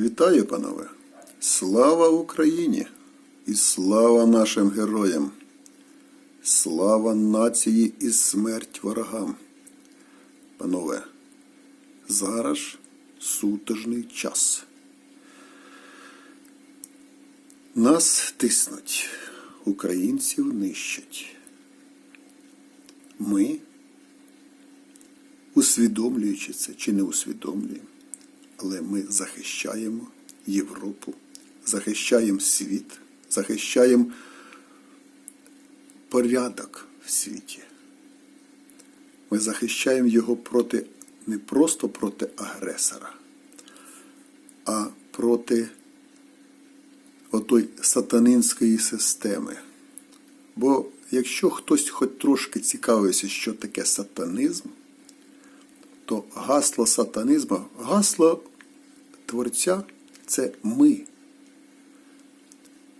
Вітаю, панове! Слава Україні і слава нашим героям! Слава нації і смерть ворогам! Панове, зараз сутежний час. Нас тиснуть, українців нищать. Ми, усвідомлюючи це чи не усвідомлюємо, але ми захищаємо Європу, захищаємо світ, захищаємо порядок в світі. Ми захищаємо його проти не просто проти агресора, а проти отої сатанинської системи. Бо якщо хтось хоч трошки цікавився, що таке сатанизм, то гасло сатанизму, гасло Творця це ми.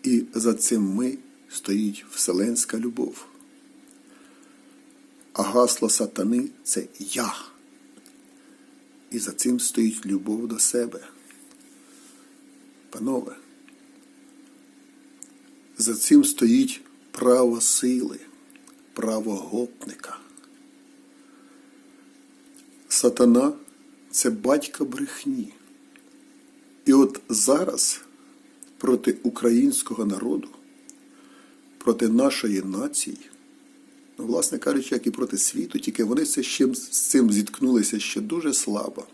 І за цим ми стоїть вселенська любов. А гасло сатани це я. І за цим стоїть любов до себе. Панове, за цим стоїть право сили, право гопника. Сатана це батько брехні. І от зараз проти українського народу, проти нашої нації, ну, власне кажучи, як і проти світу, тільки вони з цим зіткнулися ще дуже слабо.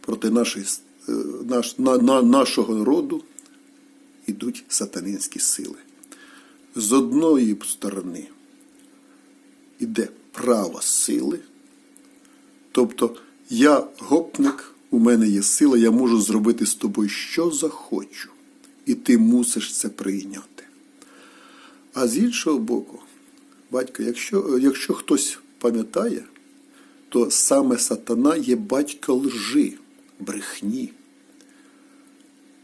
Проти нашої, е, наш, на, на, нашого роду йдуть сатанинські сили. З одної сторони йде право сили, тобто я гопник, у мене є сила, я можу зробити з тобою що захочу, і ти мусиш це прийняти. А з іншого боку, батько, якщо, якщо хтось пам'ятає, то саме сатана є батько лжи, брехні.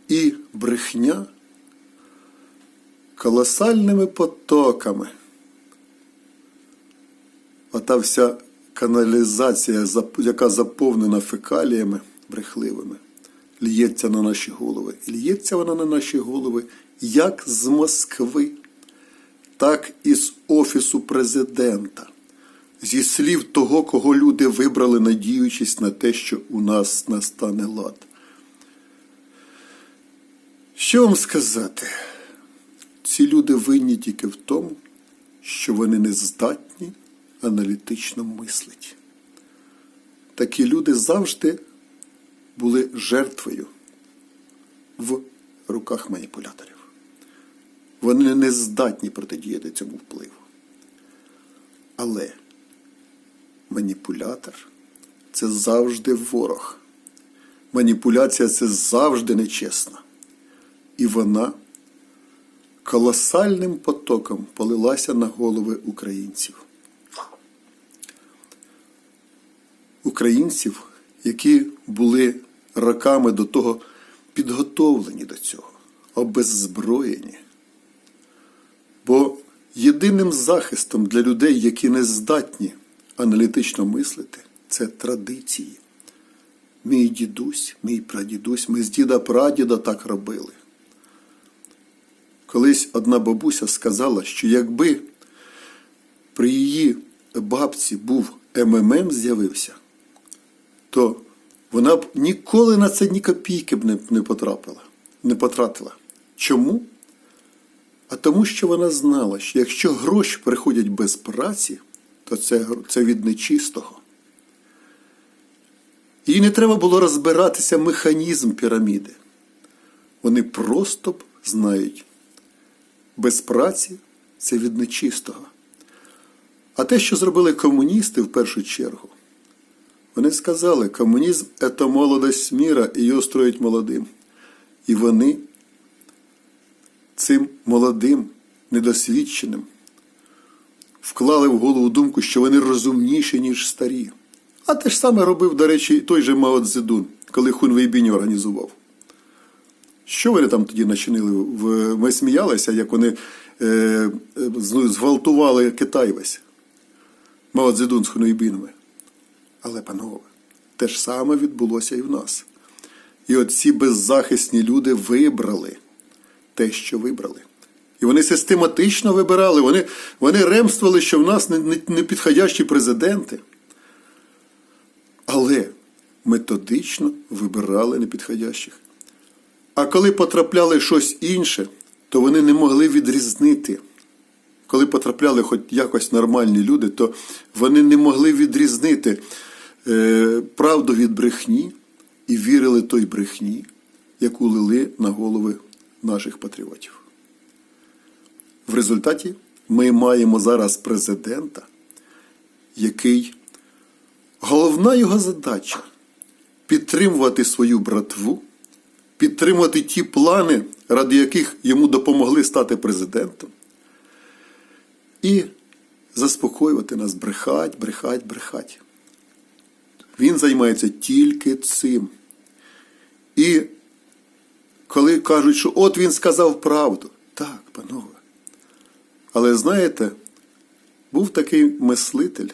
І брехня колосальними потоками. Ота вся каналізація, яка заповнена фекаліями брехливими, лється на наші голови. І лється вона на наші голови як з Москви, так і з Офісу президента, зі слів того, кого люди вибрали, надіючись на те, що у нас настане лад. Що вам сказати? Ці люди винні тільки в тому, що вони не здатні аналітично мислити. Такі люди завжди були жертвою в руках маніпуляторів. Вони не здатні протидіяти цьому впливу. Але маніпулятор це завжди ворог. Маніпуляція це завжди нечесна. І вона колосальним потоком полилася на голови українців. Українців, які були роками до того підготовлені до цього, обеззброєні. Бо єдиним захистом для людей, які не здатні аналітично мислити, це традиції. Мій дідусь, мій прадідусь, ми з діда прадіда так робили. Колись одна бабуся сказала, що якби при її бабці був МММ з'явився, то вона б ніколи на це ні копійки б не, не потрапила, не потратила. Чому? А тому, що вона знала, що якщо гроші приходять без праці, то це, це від нечистого. Їй не треба було розбиратися механізм піраміди. Вони просто б знають, без праці це від нечистого. А те, що зробили комуністи в першу чергу, вони сказали, комунізм це молодость міра, і його строїть молодим. І вони цим молодим, недосвідченим вклали в голову думку, що вони розумніші, ніж старі. А те ж саме робив, до речі, той же Мао Цзедун, коли Хунвейбінь організував. Що вони там тоді начинили? Ми сміялися, як вони е, зґвалтували Китай весь. Мао Цзедун з Хунвейбінами. Але, панове, те ж саме відбулося і в нас. І от ці беззахисні люди вибрали те, що вибрали. І вони систематично вибирали, вони, вони ремствували, що в нас не, не, не підходящі президенти. Але методично вибирали непідходящих. А коли потрапляли щось інше, то вони не могли відрізнити. Коли потрапляли хоч якось нормальні люди, то вони не могли відрізнити правду від брехні і вірили той брехні, яку лили на голови наших патріотів. В результаті ми маємо зараз президента, який головна його задача підтримувати свою братву, підтримувати ті плани, ради яких йому допомогли стати президентом, і заспокоювати нас, брехать, брехать, брехать. Він займається тільки цим. І коли кажуть, що от він сказав правду, так, панове. Але знаєте, був такий мислитель,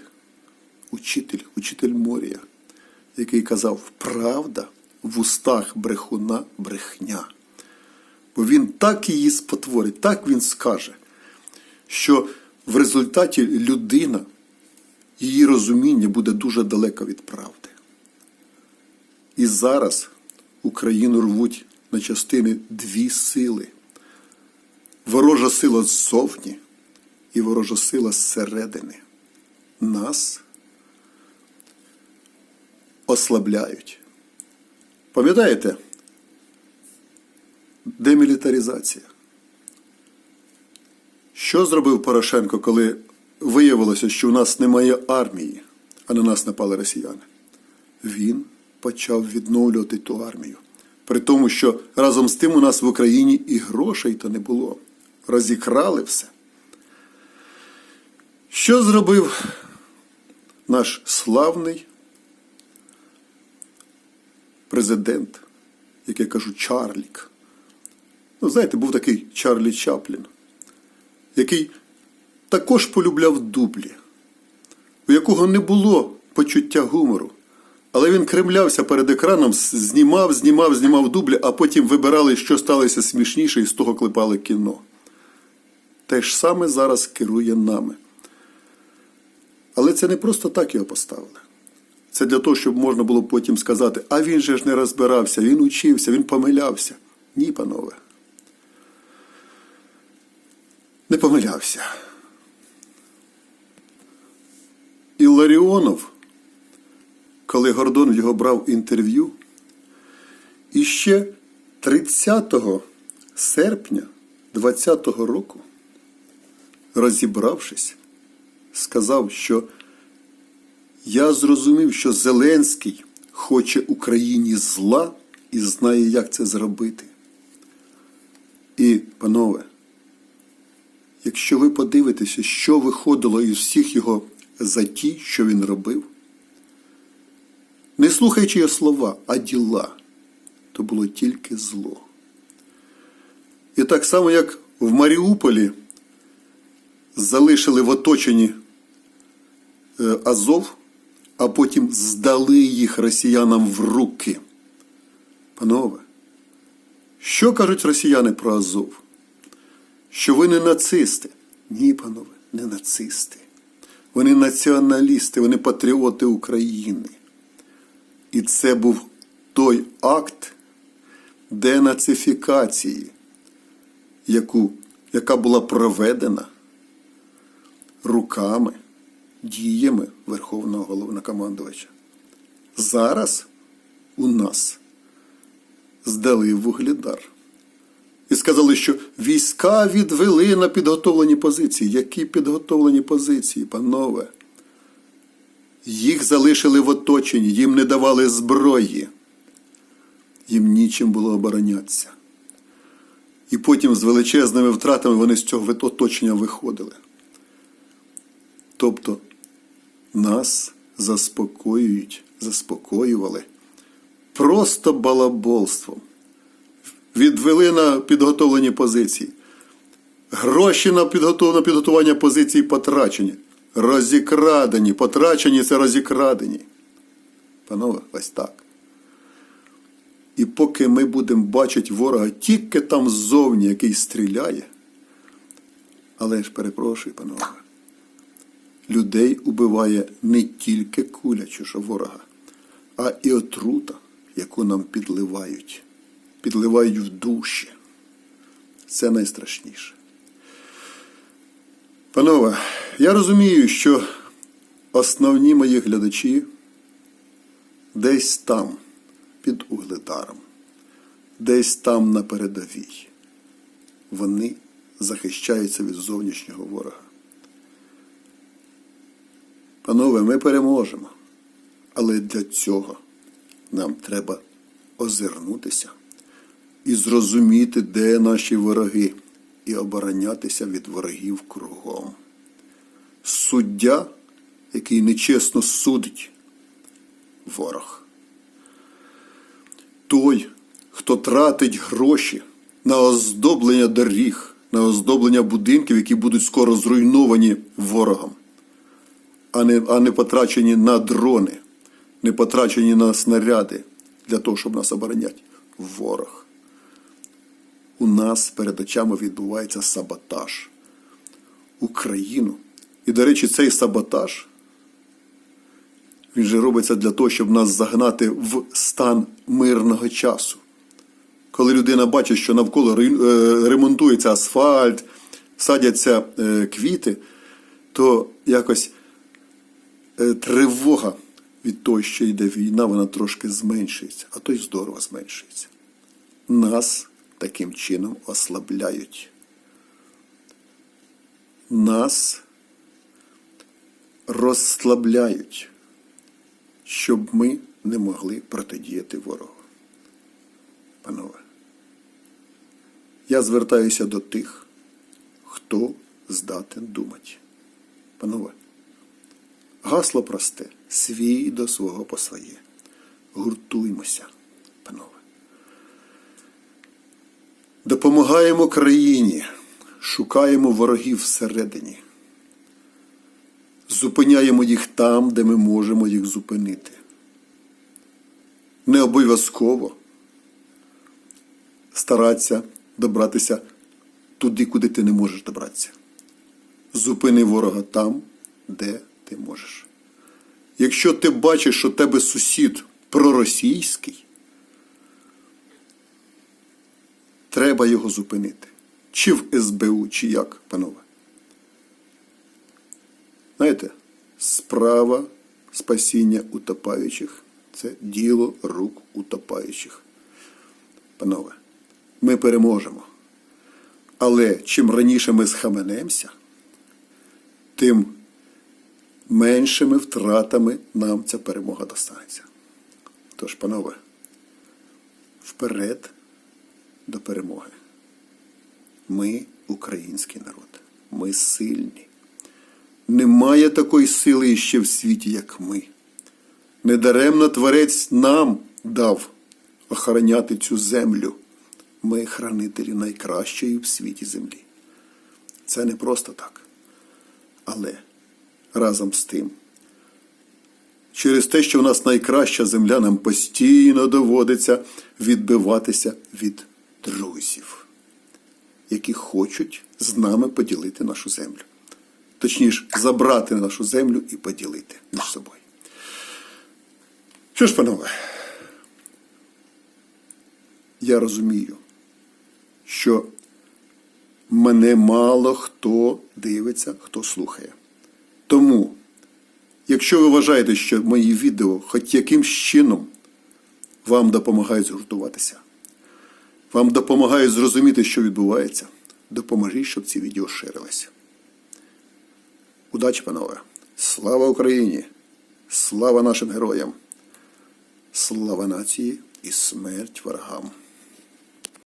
учитель, учитель Морія, який казав, правда в устах брехуна брехня. Бо він так її спотворить, так він скаже, що в результаті людина, її розуміння буде дуже далеко від правди. І зараз Україну рвуть на частини дві сили. Ворожа сила ззовні і ворожа сила зсередини. Нас ослабляють. Пам'ятаєте? Демілітаризація. Що зробив Порошенко, коли виявилося, що у нас немає армії, а на нас напали росіяни? Він почав відновлювати ту армію. При тому, що разом з тим у нас в Україні і грошей то не було. Розікрали все. Що зробив наш славний президент, як я кажу, Чарлік? Ну, знаєте, був такий Чарлі Чаплін, який також полюбляв дублі, у якого не було почуття гумору. Але він кремлявся перед екраном, знімав, знімав, знімав дублі, а потім вибирали, що сталося смішніше, і з того клепали кіно. Те ж саме зараз керує нами. Але це не просто так його поставили. Це для того, щоб можна було потім сказати, а він же ж не розбирався, він учився, він помилявся. Ні, панове. Не помилявся. Іларіонов, коли Гордон його брав інтерв'ю, і ще 30 серпня 20-го року, розібравшись, сказав, що я зрозумів, що Зеленський хоче Україні зла і знає, як це зробити. І, панове, якщо ви подивитеся, що виходило із всіх його заті, що він робив, не слухаючи його слова, а діла, то було тільки зло. І так само, як в Маріуполі залишили в оточенні е, Азов, а потім здали їх росіянам в руки. Панове, що кажуть росіяни про Азов? Що ви не нацисти? Ні, панове, не нацисти. Вони націоналісти, вони патріоти України. І це був той акт денацифікації, яку, яка була проведена руками, діями Верховного головнокомандувача. Зараз у нас здали вугледар. І сказали, що війська відвели на підготовлені позиції. Які підготовлені позиції, панове? Їх залишили в оточенні, їм не давали зброї. Їм нічим було оборонятися. І потім з величезними втратами вони з цього оточення виходили. Тобто нас заспокоюють, заспокоювали просто балаболством. Відвели на підготовлені позиції. Гроші на підготування позицій потрачені. Розікрадені. Потрачені це розікрадені. Панове, ось так. І поки ми будемо бачити ворога тільки там ззовні, який стріляє, але ж перепрошую, панове, людей убиває не тільки куля чужого ворога, а і отрута, яку нам підливають, підливають в душі. Це найстрашніше. Панове, я розумію, що основні мої глядачі десь там, під угледаром, десь там на передовій. Вони захищаються від зовнішнього ворога. Панове, ми переможемо. Але для цього нам треба озирнутися і зрозуміти, де наші вороги, і оборонятися від ворогів кругом. Суддя, який нечесно судить, ворог. Той, хто тратить гроші на оздоблення доріг, на оздоблення будинків, які будуть скоро зруйновані ворогом, а не, а не потрачені на дрони, не потрачені на снаряди для того, щоб нас обороняти. Ворог. У нас перед очами відбувається саботаж. Україну. І, до речі, цей саботаж він же робиться для того, щоб нас загнати в стан мирного часу. Коли людина бачить, що навколо е, ремонтується асфальт, садяться е, квіти, то якось е, тривога від того, що йде війна, вона трошки зменшується, а то й здорово зменшується. Нас таким чином ослабляють. Нас розслабляють, щоб ми не могли протидіяти ворогу. Панове, я звертаюся до тих, хто здатен думати. Панове, гасло просте, свій до свого по своє. Гуртуймося, панове. Допомагаємо країні, шукаємо ворогів всередині. Зупиняємо їх там, де ми можемо їх зупинити. Не обов'язково старатися добратися туди, куди ти не можеш добратися. Зупини ворога там, де ти можеш. Якщо ти бачиш, що тебе сусід проросійський, треба його зупинити. Чи в СБУ, чи як, панове. Знаєте, справа спасіння утопаючих це діло рук утопаючих. Панове, ми переможемо. Але чим раніше ми схаменемося, тим меншими втратами нам ця перемога достанеться. Тож, панове, вперед до перемоги. Ми український народ. Ми сильні. Немає такої сили ще в світі, як ми. Недаремно Творець нам дав охороняти цю землю. Ми хранителі найкращої в світі землі. Це не просто так. Але разом з тим, через те, що в нас найкраща земля, нам постійно доводиться відбиватися від друзів, які хочуть з нами поділити нашу землю. Точніше, забрати нашу землю і поділити між собою. Що ж, панове, я розумію, що мене мало хто дивиться, хто слухає. Тому, якщо ви вважаєте, що мої відео хоч якимсь чином вам допомагають згуртуватися, вам допомагають зрозуміти, що відбувається, допоможіть, щоб ці відео ширилися. Удачі, панове! Слава Україні! Слава нашим героям! Слава нації і смерть ворогам!